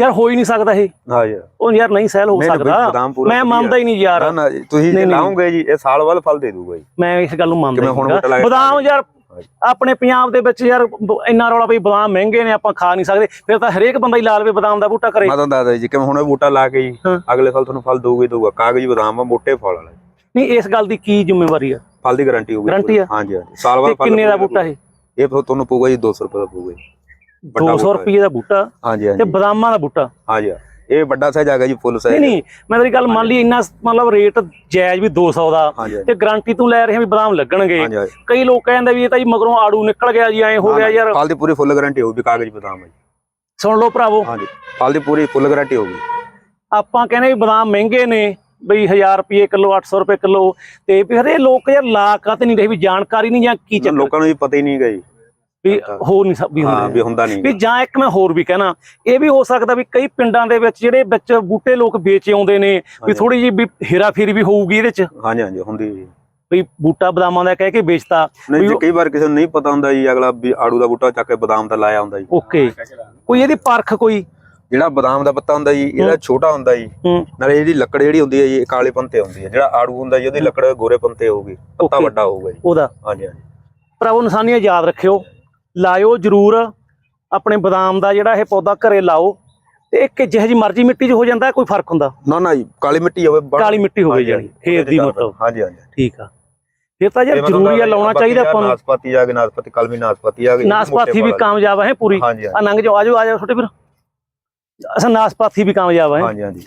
ਯਾਰ ਹੋ ਹੀ ਨਹੀਂ ਸਕਦਾ ਇਹ। ਹਾਂ ਯਾਰ। ਉਹ ਯਾਰ ਨਹੀਂ ਸਹਿਲ ਹੋ ਸਕਦਾ। ਮੈਂ। ਮੰਨਦਾ ਹੀ ਨਹੀਂ ਯਾਰ। ਨਾ ਜੀ, ਤੁਸੀਂ ਨਹੀਂ। ਲਾਉਂਗੇ ਜੀ ਇਹ ਸਾਲ ਬਾਅਦ ਫਲ ਦੇ ਦੂਗਾ ਜੀ। ਮੈਂ ਇਸ ਗੱਲ ਨੂੰ ਮੰਨਦਾ ਬਦਾਮ ਯਾਰ ਆਪਣੇ ਪੰਜਾਬ ਦੇ ਵਿੱਚ ਯਾਰ ਇੰਨਾ ਰੌਲਾ ਵੀ ਬਦਾਮ ਮਹਿੰਗੇ ਨੇ ਆਪਾਂ ਖਾ ਨਹੀਂ ਸਕਦੇ। ਫਿਰ ਤਾਂ ਹਰੇਕ ਬੰਦਾ ਹੀ ਲਾ ਲਵੇ ਬਦਾਮ ਦਾ ਬੂਟਾ ਕਰੇ। ਮੈਂ ਤੁਹਾਨੂੰ ਦੱਸਦਾ ਜੀ ਕਿਵੇਂ ਹੁਣ ਇਹ ਬੂਟਾ ਲਾ ਕੇ ਜੀ। ਅਗਲੇ ਸਾਲ ਤੁਹਾਨੂੰ ਫਲ ਦਊਗਾ ਹੀ ਦਊਗਾ। ਕਾਗਜ਼ੀ ਬਦਾਮ ਆ ਮੋਟੇ ਫਲ ਵਾਲਾ। ਜੀ। ਨਹੀਂ ਇਸ ਗੱਲ ਦੀ ਕੀ ਜ਼ਿੰਮੇਵਾਰੀ ਆ? ਫਲ ਦੀ ਗਾਰੰਟੀ ਹੋਊਗੀ Guarantee ਆ? ਹਾਂਜੀ ਹਾਂਜੀ ਸਾਲ ਤੇ ਬਾਅਦ ਫਲ ਕਿੰਨੇ ਦਾ। ਬੂਟਾ ਇਹ? ਇਹ ਤੁਹਾਨੂੰ ਪਊਗਾ ਜੀ 200 ਰੁਪਏ ਦਾ ਪਊਗਾ ਜੀ। 200 ਬੂਟਾ ਰੁਪਏ ਦਾ ਬੂਟਾ ਹਾਂਜੀ ਤੇ ਹਾਂਜੀ ਬਦਾਮਾਂ ਦਾ ਬੂਟਾ। ਹਾਂਜੀ ਇਹ ਵੱਡਾ ਸਾਈਜ਼ ਗਿਆ ਜੀ ਫੁੱਲ ਨਹੀਂ ਸਾਈਜ਼ ਨਹੀਂ ਮੈਂ ਤੇਰੀ ਗੱਲ ਮੰਨ ਲਈ ਇੰਨਾ ਮਤਲਬ ਰੇਟ ਜਾਇਜ਼ ਵੀ 200 ਦਾ। ਤੇ ਗਾਰੰਟੀ ਤੂੰ ਲੈ ਰਿਹਾ ਵੀ ਬਦਾਮ ਲੱਗਣਗੇ। ਕਈ ਲੋਕ ਕਹਿੰਦੇ ਵੀ ਇਹ ਤਾਂ ਜੀ ਮਗਰੋਂ ਆੜੂ ਨਿਕਲ ਗਿਆ ਜੀ ਐ ਹੋ ਗਿਆ ਯਾਰ। ਫਲ ਦੀ ਪੂਰੀ ਫੁੱਲ ਗਾਰੰਟੀ ਹੋਊਗੀ ਕਾਗਜ਼ੀ ਬਦਾਮ ਹੈ ਸੁਣ ਲਓ ਭਰਾਵੋ। ਹਾਂਜੀ ਫਲ ਦੀ ਪੂਰੀ ਫੁੱਲ ਗਾਰੰਟੀ ਹੋਊਗੀ। ਆਪਾਂ ਕਹਿੰਦੇ ਵੀ ਬਦਾਮ ਮਹਿੰਗੇ ਨੇ ਬਈ 1000 ਰੁਪਏ ਕਿਲੋ 800 ਰੁਪਏ ਕਿਲੋ। ਤੇ ਫਿਰ ਇਹ ਲੋਕ ਯਾਰ ਲਾ ਕਾਤੇ ਨਹੀਂ ਰਹੇ ਵੀ ਜਾਣਕਾਰੀ ਨਹੀਂ ਜਾਂ ਕੀ ਚੱਕਰ? ਲੋਕਾਂ ਨੂੰ ਜੀ ਪਤਾ ਹੀ ਨਹੀਂ ਗਈ ਵੀ ਹੋ ਨਹੀਂ ਵੀ ਹਾਂ ਹੁੰਦੇ ਵੀ ਹੁੰਦਾ ਨਹੀਂ ਵੀ ਜਾਂ ਇੱਕ ਮੈਂ ਹੋਰ ਵੀ ਕਹਿਣਾ ਇਹ ਵੀ ਹੋ ਸਕਦਾ ਵੀ ਕਈ ਪਿੰਡਾਂ ਦੇ ਵਿੱਚ ਜਿਹੜੇ ਵਿੱਚ ਬੂਟੇ ਲੋਕ ਵੇਚ ਆਉਂਦੇ ਨੇ ਵੀ। ਥੋੜੀ ਜਿਹੀ ਵੀ ਹੇਰਾਫੇਰੀ ਵੀ ਹੋਊਗੀ ਇਹਦੇ ਚ। ਹਾਂਜੀ ਹਾਂਜੀ ਹੁੰਦੀ ਜੀ। ਵੀ ਬੂਟਾ ਬਦਾਮਾਂ ਦਾ ਕਹਿ ਕੇ ਵੇਚਤਾ। ਨਹੀਂ ਜੀ ਕਈ ਵਾਰ ਕਿਸੇ ਨੂੰ ਨਹੀਂ ਪਤਾ ਹੁੰਦਾ ਜੀ ਅਗਲਾ ਵੀ ਆੜੂ ਦਾ ਬੂਟਾ ਚੱਕ ਕੇ ਬਦਾਮ ਦਾ ਲਾਇਆ ਹੁੰਦਾ ਜੀ। ਓਕੇ। ਕੋਈ ਇਹਦੀ ਪਰਖ ਕੋਈ? ਜਿਹੜਾ ਬਦਾਮ ਦਾ ਪੱਤਾ ਹੁੰਦਾ ਜੀ ਇਹਦਾ ਛੋਟਾ ਹੁੰਦਾ ਜੀ। ਹੂੰ। ਨਾਲੇ ਇਹਦੀ ਲੱਕੜ ਜਿਹੜੀ ਹੁੰਦੀ ਹੈ ਜੀ ਕਾਲੇ ਪੰਤੇ ਹੁੰਦੀ ਹੈ। ਜਿਹੜਾ ਆੜੂ ਹੁੰਦਾ ਜੀ ਉਹਦੀ ਲੱਕੜ ਗੋਰੇ ਪੰਤੇ ਹੋਊਗੀ ਪੱਤਾ. ਵੱਡਾ ਹੋਊਗਾ ਜੀ। ਉਹਦਾ। ਹਾਂਜੀ ਹਾਂਜੀ। ਭਰਾਵੋ ਨਿਸ਼ਾਨੀਆਂ ਯਾਦ ਰੱਖਿਓ। ਲਾਇਓ ਜਰੂਰ ਆਪਣੇ ਬਦਾਮ ਦਾ ਜਿਹੜਾ ਇਹ ਪੌਦਾ ਘਰੇ ਲਾਓ। ਤੇ ਇੱਕ ਜਿਹੇ ਜੀ ਮਰਜ਼ੀ ਮਿੱਟੀ 'ਚ ਹੋ ਜਾਂਦਾ ਕੋਈ ਫ਼ਰਕ ਹੁੰਦਾ? ਨਾ ਨਾ ਜੀ ਕਾਲੀ ਮਿੱਟੀ ਹੋਵੇ ਬੜਾ- ਕਾਲੀ ਮਿੱਟੀ ਹੋਵੇ ਹਾਂਜੀ, ਜਾਨੀ ਹਾਂਜੀ, ਖੇਤ ਦੀ ਮਤਲਬ। ਹਾਂਜੀ ਹਾਂਜੀ। ਠੀਕ ਆ। ਫਿਰ ਤਾਂ ਯਾਰ ਇਹ ਜ਼ਰੂਰੀ ਆ ਲਾਉਣਾ ਚਾਹੀਦਾ ਆਪਾਂ ਨੂੰ। ਨਾਸਪਾਤੀ ਆ ਗਈ ਨਾਸਪਾਤੀ ਕਲਮੀ ਨਾਸਪਾਤੀ ਆ ਗਈ ਇਹ ਨਾਸਪਾਤੀ ਵੀ ਕਾਮਯਾਬ ਹੈ ਪੂਰੀ। ਹਾਂਜੀ ਆ ਲੰਘ ਜਾਓ ਆਜੋ ਆਜੋ ਛੋਟੇ ਵੀਰ। ਅਸਾਂ ਨਾਸਪਾਤੀ ਵੀ ਕਾਮਯਾਬ ਹੈ? ਹਾਂਜੀ ਹਾਂਜੀ।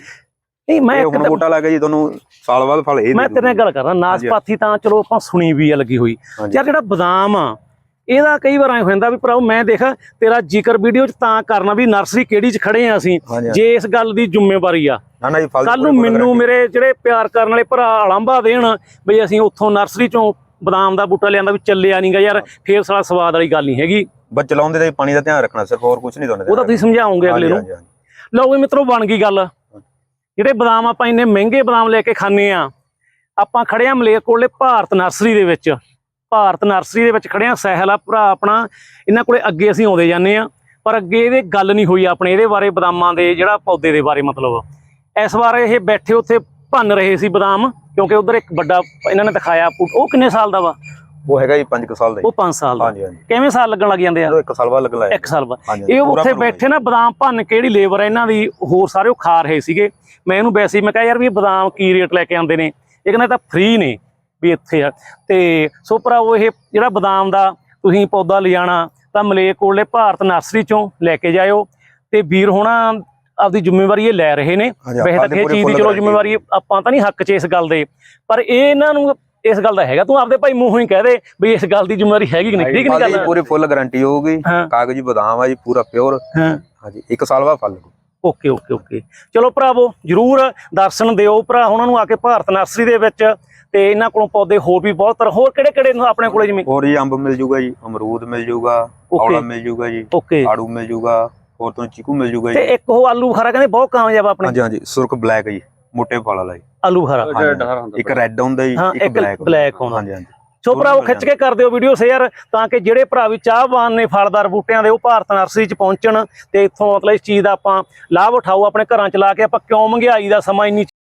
ਨਹੀਂ ਮੈਂ ਇਹ ਇੱਕ ਹੁਣ ਬੂਟਾ ਲੱਗਾ ਜੀ ਤੁਹਾਨੂੰ ਸਾਲ ਬਾਅਦ ਫਲ ਇਹ ਮੈਂ ਤੇਰੇ ਨਾਲ। ਗੱਲ ਕਰਦਾ ਨਾਸਪਾਤੀ ਤਾਂ ਚਲੋ ਆਪਾਂ ਸੁਣੀ ਵੀ ਆ ਲੱਗੀ ਹੋਈ। ਹਾਂਜੀ। ਯਾਰ ਜਿਹੜਾ ਬਦਾਮ ਆ ਇਹਦਾ ਕਈ ਵਾਰ ਐ ਹੋ ਜਾਂਦਾ ਵੀ ਭਰਾਓ ਮੈਂ ਦੇਖ ਤੇਰਾ ਜ਼ਿਕਰ ਵੀਡੀਓ 'ਚ ਤਾਂ ਕਰਨਾ ਵੀ ਨਰਸਰੀ ਕਿਹੜੀ 'ਚ ਖੜੇ ਆ ਅਸੀਂ। ਜੇ ਇਸ ਗੱਲ ਦੀ ਜ਼ਿੰਮੇਵਾਰੀ ਆ। ਕੱਲ ਨੂੰ ਮੈਨੂੰ। ਮੇਰੇ ਜਿਹੜੇ ਪਿਆਰ ਕਰਨ ਵਾਲੇ ਭਰਾ ਅਲੰਭਾ ਦੇਣ ਬਈ ਅਸੀਂ ਉੱਥੋਂ ਨਰਸਰੀ 'ਚੋਂ ਬਦਾਮ ਦਾ ਬੂਟਾ ਲਿਆਂਦਾ ਵੀ ਚੱਲਿਆ ਨਹੀਂਗਾ ਯਾਰ ਫੇਰ ਸਾਲਾ ਸਵਾਦ ਵਾਲੀ ਗੱਲ ਨਹੀਂ ਹੈਗੀ। ਬਸ ਚਲਾਉਂਦੇ ਤੇ ਪਾਣੀ ਦਾ ਧਿਆਨ ਰੱਖਣਾ ਸਿਰਫ ਹੋਰ ਕੁਝ ਨਹੀਂ ਤੁਹਾਨੂੰ ਉਹ ਤਾਂ ਤੁਸੀਂ ਸਮਝਾਓਗੇ ਅਗਲੇ ਨੂੰ। ਲਓ ਵੀ ਮਿੱਤਰੋ ਬਣ ਗਈ ਗੱਲ। ਜਿਹੜੇ ਬਦਾਮ ਆਪਾਂ ਇੰਨੇ ਮਹਿੰਗੇ ਬਦਾਮ ਲੈ ਕੇ ਖਾਂਦੇ ਆ ਆਪਾਂ ਖੜੇ ਆ ਮਲੇਰਕੋਟਲੇ ਭਾਰਤ ਨਰਸਰੀ ਦੇ ਵਿੱਚ। ਭਾਰਤ ਨਰਸਰੀ ਦੇ ਵਿੱਚ ਖੜੇ ਆ ਸਹਿਲ ਆ ਭਰਾ ਆਪਣਾ ਇਹਨਾਂ ਕੋਲੇ ਅੱਗੇ ਅਸੀਂ ਆਉਂਦੇ ਜਾਂਦੇ ਆ ਪਰ ਅੱਗੇ ਇਹਦੇ ਗੱਲ ਨਹੀਂ ਹੋਈ ਆਪਣੇ ਇਹਦੇ ਬਾਰੇ ਬਦਾਮਾਂ ਦੇ ਜਿਹੜਾ ਪੌਦੇ ਦੇ ਬਾਰੇ ਮਤਲਬ। ਇਸ ਵਾਰ ਇਹ ਬੈਠੇ ਉੱਥੇ ਭੰਨ ਰਹੇ ਸੀ ਬਦਾਮ ਕਿਉਂਕਿ ਉਧਰ ਇੱਕ ਵੱਡਾ ਇਹਨਾਂ ਨੇ ਦਿਖਾਇਆ ਉਹ ਕਿੰਨੇ ਸਾਲ ਦਾ ਵਾ? ਉਹ ਹੈਗਾ ਜੀ 5 ਸਾਲ ਦਾ ਉਹ 5 ਸਾਲ ਦਾ। ਹਾਂਜੀ ਹਾਂਜੀ। ਕਿਵੇਂ ਸਾਲ ਲੱਗਣ ਲੱਗ ਜਾਂਦੇ ਆ? ਇਹਨੂੰ ਇੱਕ ਸਾਲ ਬਾਅਦ ਲੱਗਣਾ ਹੈ ਇੱਕ ਸਾਲ ਬਾਅਦ। ਇਹ ਉੱਥੇ ਬੈਠੇ ਨਾ ਬਦਾਮ ਭੰਨ ਕੇ ਜਿਹੜੀ ਲੇਬਰ ਹੈ ਇਹਨਾਂ ਦੀ ਹੋਰ ਸਾਰੇ ਉਹ ਖਾ ਰਹੇ ਸੀਗੇ। ਮੈਂ ਇਹਨੂੰ ਵੈਸੇ ਮੈਂ ਕਿਹਾ ਯਾਰ ਵੀ ਬਦਾਮ ਕੀ ਰੇਟ ਲੈ ਕੇ ਆਉਂਦੇ ਨੇ? ਇਹ ਕਹਿੰਦਾ ਤਾਂ ਫ੍ਰੀ ਨੇ। ਵੀ ਇੱਥੇ ਆ। ਤੇ ਸੋ ਭਰਾਵੋ ਇਹ ਜਿਹੜਾ ਬਦਾਮ ਦਾ ਤੁਸੀਂ ਪੌਦਾ ਲਿਜਾਣਾ ਤਾਂ ਮਲੇਰਕੋਟਲੇ ਭਾਰਤ ਨਰਸਰੀ ਚੋਂ ਲੈ ਕੇ ਜਾਇਓ। ਤੇ ਵੀਰ ਹੋਣਾ ਆਪਦੀ ਜ਼ਿੰਮੇਵਾਰੀ ਇਹ ਲੈ ਰਹੇ ਨੇ। ਵੈਸੇ ਤਾਂ ਇਹ ਚੀਜ਼ ਦੀ ਚਲੋ ਜ਼ਿੰਮੇਵਾਰੀ ਆਪਾਂ ਤਾਂ ਨਹੀਂ ਹੱਕ 'ਚ ਇਸ ਗੱਲ ਦੇ। ਪਰ ਇਹ ਇਹਨਾਂ ਨੂੰ ਇਸ ਗੱਲ ਦਾ ਹੈਗਾ। ਤੂੰ ਆਪਦੇ ਭਾਈ ਮੂੰਹੋਂ ਹੀ ਕਹਿ ਦੇ ਵੀ ਇਸ ਗੱਲ ਦੀ ਜ਼ਿੰਮੇਵਾਰੀ ਹੈਗੀ ਕਿ ਨਹੀਂ। ਠੀਕ ਨਹੀਂ ਗੱਲ? ਪੂਰੀ ਫੁੱਲ ਗਾਰੰਟੀ ਹੋਊਗੀ। ਕਾਗਜ਼ੀ ਬਦਾਮ ਆ ਜੀ ਪੂਰਾ ਪਿਓਰ ਹਾਂਜੀ ਇੱਕ ਸਾਲ ਬਾਅਦ ਫਲ ਲੱਗੂ ਓਕੇ ਓਕੇ ਓਕੇ। ਚਲੋ ਭਰਾਵੋ ਜਰੂਰ ਦਰਸ਼ਨ ਦਿਓ ਭਰਾ ਉਹਨਾਂ ਨੂੰ ਆ ਕੇ ਭਾਰਤ ਨਰਸਰੀ ਦੇ ਵਿੱਚ ਤੇ ਇਹਨਾਂ ਕੋਲੋਂ ਪੌਦੇ ਹੋਰ ਵੀ ਬਹੁਤ ਤਰ੍ਹਾਂ ਹੋਰ ਕਿਹੜੇ ਕਿਹੜੇ ਨੇ ਆਪਣੇ ਕੋਲੇ ਜਿਵੇਂ ਹੋਰ ਜੀ ਅੰਬ ਮਿਲ ਜੂਗਾ ਜੀ ਅਮਰੂਦ ਮਿਲ ਜੂਗਾ. ਔਲਾ ਮਿਲ ਜੂਗਾ ਜੀ ਓਕੇ। ਆੜੂ ਮਿਲ ਜੂਗਾ ਹੋਰ ਤੁਹਾਨੂੰ ਚੀਕੂ ਮਿਲ ਜੂਗਾ ਤੇ ਜੀ ਇੱਕ ਉਹ ਆਲੂ ਬੁਖਾਰਾ ਕਹਿੰਦੇ ਬਹੁਤ ਕਾਮਯਾਬ ਆਪਣੇ। ਹਾਂਜੀ ਹਾਂਜੀ ਸੁਰਖ ਬਲੈਕ ਜੀ ਮੋਟੇ ਫਲ ਵਾਲਾ ਜੀ। ਆਲੂ ਬੁਖਾਰਾ ਹਾਂਜੀ। ਇੱਕ ਰੈੱਡ ਹੁੰਦਾ ਜੀ ਇੱਕ ਬਲੈਕ black ਹੁੰਦਾ। ਹਾਂਜੀ ਹਾਂਜੀ। ਸੋ ਭਰਾਵੋ ਖਿੱਚ ਕੇ ਕਰ ਦਿਓ ਵੀਡੀਓ ਸ਼ੇਅਰ ਤਾਂ ਕਿ ਜਿਹੜੇ ਭਰਾ ਵੀ ਚਾਹਵਾਨ ਨੇ ਫਲਦਾਰ ਬੂਟਿਆਂ ਦੇ ਉਹ ਭਾਰਤ ਨਰਸਰੀ 'ਚ ਪਹੁੰਚਣ ਤੇ ਇੱਥੋਂ ਮਤਲਬ ਇਸ ਚੀਜ਼ ਦਾ ਆਪਾਂ ਲਾਭ ਉਠਾਓ ਆਪਣੇ ਘਰਾਂ 'ਚ ਲਾ ਕੇ ਆਪਾਂ ਕਿਉਂ ਮਹਿੰਗਾਈ ਦਾ ਸਮਾਂ ਇੰਨੀ